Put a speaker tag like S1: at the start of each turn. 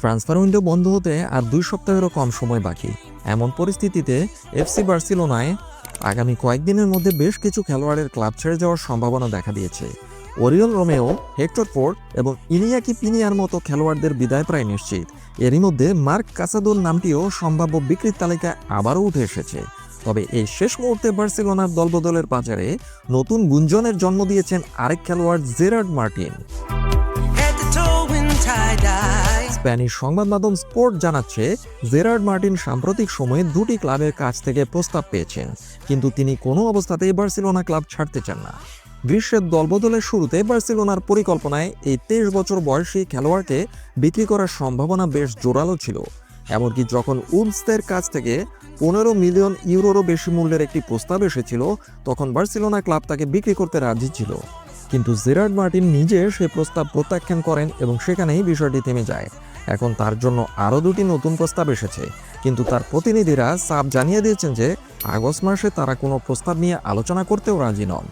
S1: Transfer window বন্ধ হতে আর দুই সপ্তাহেরও কম সময় বাকি। এমন পরিস্থিতিতে এফসি বার্সেলোনায় আগামী কয়েকদিনের মধ্যে বেশ কিছু খেলোয়াড়ের ক্লাব ছেড়ে যাওয়ার সম্ভাবনা দেখা দিয়েছে। ওরিয়ল রোমেও, হেক্টর ফোর্ড এবং ইনিয়াকি পিনিয়ার মতো খেলোয়াড়দের বিদায় প্রায় নিশ্চিত। এরই মধ্যে মার্ক কাসাদোর নামটিও সম্ভাব্য বিক্রির তালিকায় আবারও উঠে এসেছে। তবে এই শেষ মুহূর্তে বার্সেলোনার দলবদলের বাজারে নতুন গুঞ্জনের জন্ম দিয়েছেন আরেক খেলোয়াড় জেরার্ড মার্টিন। স্প্যানিশ সংবাদ মাধ্যম স্পোর্ট জানাচ্ছে, জেরার্ড মার্টিন সাম্প্রতিক সময়ে দুটি ক্লাবের কাছ থেকে প্রস্তাব পেয়েছেন, কিন্তু তিনি কোনো অবস্থাতেই বার্সেলোনা ক্লাব ছাড়তে চান না। গ্রীষ্মের দলবদলের শুরুতে বার্সেলোনার পরিকল্পনায় এই তেইশ বছর বয়সী খেলোয়াড়কে বিক্রি করার সম্ভাবনা বেশ জোরালো ছিল। এমনকি যখন উলসদের কাছ থেকে পনেরো মিলিয়ন ইউরোরও বেশি মূল্যের একটি প্রস্তাব এসেছিল, তখন বার্সেলোনা ক্লাব তাকে বিক্রি করতে রাজি ছিল। কিন্তু জেরার্ড মার্টিন নিজে সে প্রস্তাব প্রত্যাখ্যান করেন এবং সেখানেই বিষয়টি থেমে যায়। এখন তার জন্য আরও দুটি নতুন প্রস্তাব এসেছে। কিন্তু তার প্রতিনিধিরা সাপ জানিয়ে দিয়েছেন যে, আগস্ট মাসে তারা কোনো প্রস্তাব নিয়ে আলোচনা করতেও রাজি নন।